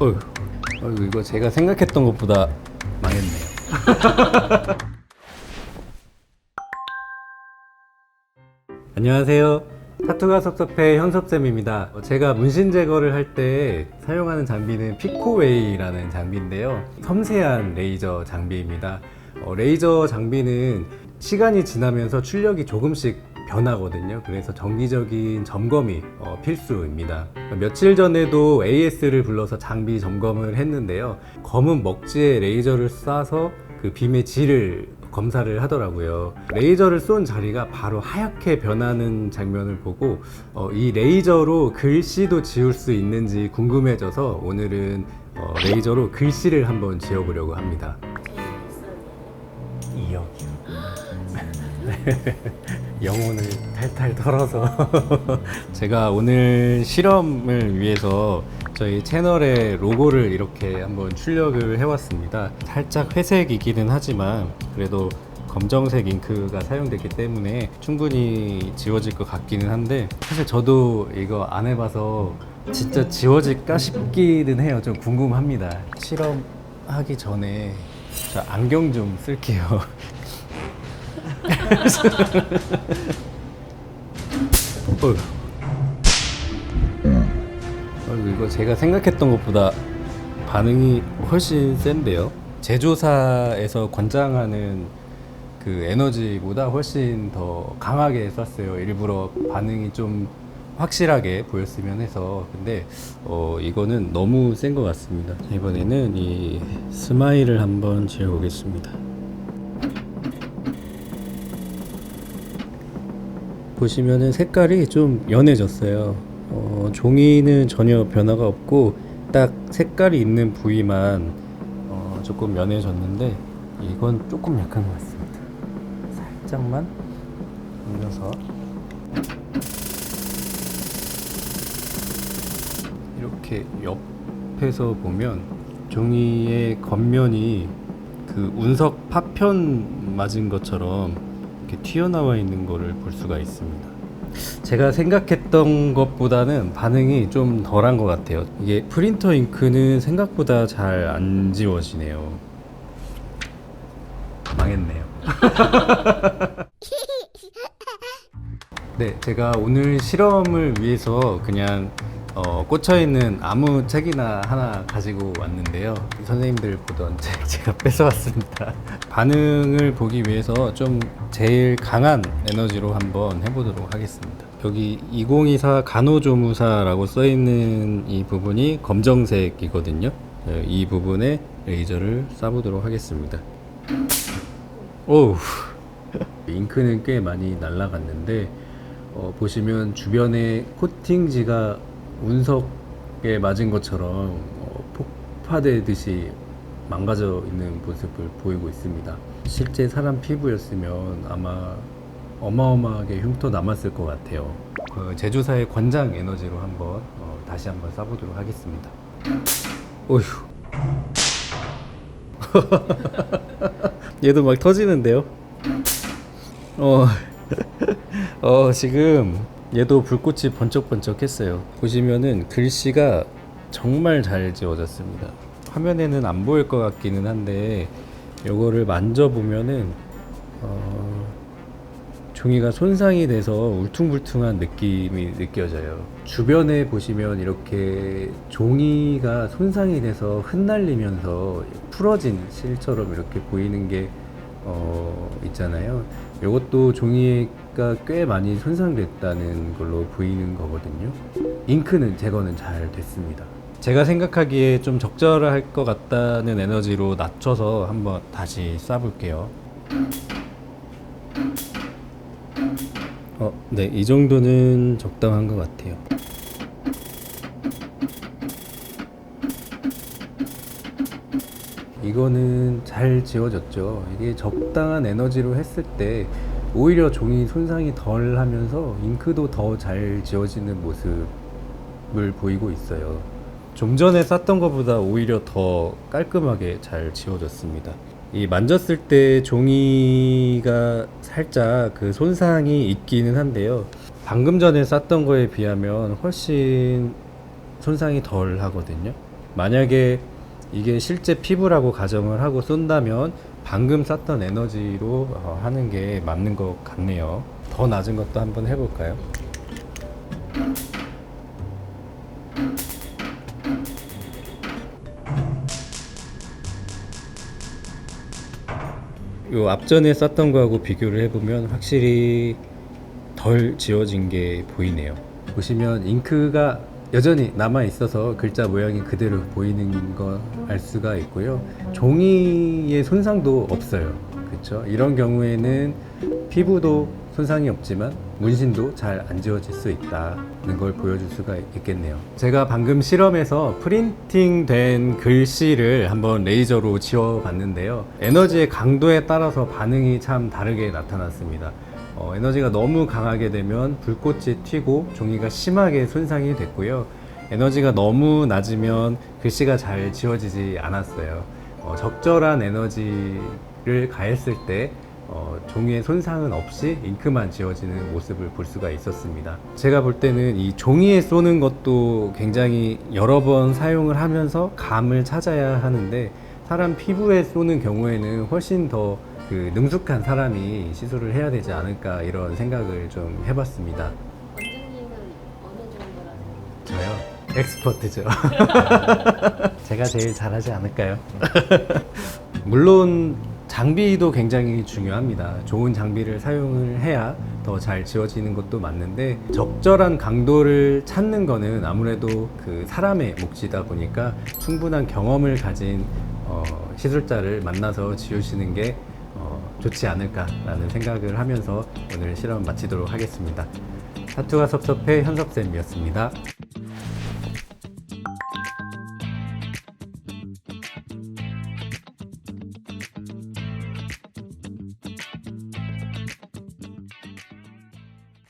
어휴, 이거 제가 생각했던 것보다 망했네요. 안녕하세요. 타투가 섭섭해 현섭쌤입니다. 어, 제가 문신 제거를 할 때 사용하는 장비는 피코웨이라는 장비인데요. 섬세한 레이저 장비입니다. 어, 레이저 장비는 시간이 지나면서 출력이 조금씩 변하거든요. 그래서 정기적인 점검이 어, 필수입니다. 며칠 전에도 AS를 불러서 장비 점검을 했는데요. 검은 먹지에 레이저를 쏴서 그 빔의 질을 검사를 하더라고요. 레이저를 쏜 자리가 바로 하얗게 변하는 장면을 보고 어, 이 레이저로 글씨도 지울 수 있는지 궁금해져서 오늘은 어, 레이저로 글씨를 한번 지어보려고 합니다. 2억이요. 영혼을 탈탈 털어서 제가 오늘 실험을 위해서 저희 채널의 로고를 이렇게 한번 출력을 해왔습니다. 살짝 회색이기는 하지만 그래도 검정색 잉크가 사용됐기 때문에 충분히 지워질 것 같기는 한데 사실 저도 이거 안 해봐서 진짜 지워질까 싶기는 해요. 좀 궁금합니다. 실험하기 전에 저 안경 좀 쓸게요. 어휴. 어이구, 이거 제가 생각했던 것보다 반응이 훨씬 센데요. 제조사에서 권장하는 그 에너지보다 훨씬 더 강하게 썼어요. 일부러 반응이 좀 확실하게 보였으면 해서. 근데 어, 이거는 너무 센 것 같습니다. 이번에는 이 스마일을 한번 지어보겠습니다. 보시면은 색깔이 좀 연해졌어요. 어, 종이는 전혀 변화가 없고 딱 색깔이 있는 부위만 어, 조금 연해졌는데 이건 조금 약한 것 같습니다. 살짝만 올려서 이렇게 옆에서 보면 종이의 겉면이 그 운석 파편 맞은 것처럼 이렇게 튀어나와 있는 거를 볼 수가 있습니다. 제가 생각했던 것보다는 반응이 좀 덜한 것 같아요. 이게 프린터 잉크는 생각보다 잘 안 지워지네요. 망했네요. 네, 제가 오늘 실험을 위해서 그냥 어, 꽂혀 있는 아무 책이나 하나 가지고 왔는데요. 선생님들 보던 책 제가 뺏어왔습니다. 반응을 보기 위해서 좀 제일 강한 에너지로 한번 해보도록 하겠습니다. 여기 2024 간호조무사라고 써 있는 이 부분이 검정색이거든요. 네, 이 부분에 레이저를 쏴보도록 하겠습니다. 오우. 잉크는 꽤 많이 날라갔는데 어, 보시면 주변에 코팅지가 운석에 맞은 것처럼 어, 폭파되듯이 망가져 있는 모습을 보이고 있습니다. 실제 사람 피부였으면 아마 어마어마하게 흉터 남았을 것 같아요. 그 제조사의 권장 에너지로 한번 어, 다시 한번 쏴보도록 하겠습니다. 어휴. 얘도 막 터지는데요. 어, 어 지금 얘도 불꽃이 번쩍번쩍했어요. 보시면은 글씨가 정말 잘 지워졌습니다. 화면에는 안 보일 것 같기는 한데 요거를 만져보면은 어, 종이가 손상이 돼서 울퉁불퉁한 느낌이 느껴져요. 주변에 보시면 이렇게 종이가 손상이 돼서 흩날리면서 풀어진 실처럼 이렇게 보이는 게 어, 있잖아요. 이것도 종이가 꽤 많이 손상됐다는 걸로 보이는 거거든요. 잉크는 제거는 잘 됐습니다. 제가 생각하기에 좀 적절할 것 같다는 에너지로 낮춰서 한번 다시 쏴볼게요. 어, 네, 이 정도는 적당한 것 같아요. 이거는 잘 지워졌죠. 이게 적당한 에너지로 했을 때 오히려 종이 손상이 덜 하면서 잉크도 더 잘 지워지는 모습을 보이고 있어요. 좀 전에 쌌던 것보다 오히려 더 깔끔하게 잘 지워졌습니다. 이 만졌을 때 종이가 살짝 그 손상이 있기는 한데요. 방금 전에 쌌던 거에 비하면 훨씬 손상이 덜 하거든요. 만약에 이게 실제 피부라고 가정을 하고 쏜다면 방금 쐈던 에너지로 어, 하는 게 맞는 것 같네요. 더 낮은 것도 한번 해볼까요? 요 앞전에 썼던 거하고 비교를 해보면 확실히 덜 지워진 게 보이네요. 보시면 잉크가 여전히 남아 있어서 글자 모양이 그대로 보이는 거 알 수가 있고요. 종이의 손상도 없어요. 그렇죠? 이런 경우에는 피부도 손상이 없지만 문신도 잘 안 지워질 수 있다는 걸 보여줄 수가 있겠네요. 제가 방금 실험해서 프린팅 된 글씨를 한번 레이저로 지워봤는데요. 에너지의 강도에 따라서 반응이 참 다르게 나타났습니다. 어, 에너지가 너무 강하게 되면 불꽃이 튀고 종이가 심하게 손상이 됐고요. 에너지가 너무 낮으면 글씨가 잘 지워지지 않았어요. 어, 적절한 에너지를 가했을 때 어, 종이의 손상은 없이 잉크만 지워지는 모습을 볼 수가 있었습니다. 제가 볼 때는 이 종이에 쏘는 것도 굉장히 여러 번 사용을 하면서 감을 찾아야 하는데 사람 피부에 쏘는 경우에는 훨씬 더 그 능숙한 사람이 시술을 해야 되지 않을까 이런 생각을 좀 해봤습니다. 원장님은 어느 정도라는 저요? 엑스퍼트죠. 제가 제일 잘하지 않을까요? 물론 장비도 굉장히 중요합니다. 좋은 장비를 사용을 해야 더 잘 지워지는 것도 맞는데 적절한 강도를 찾는 거는 아무래도 그 사람의 몫이다 보니까 충분한 경험을 가진 어, 시술자를 만나서 지우시는 게 어, 좋지 않을까라는 생각을 하면서 오늘 실험 마치도록 하겠습니다. 타투가 섭섭해 현섭쌤이었습니다.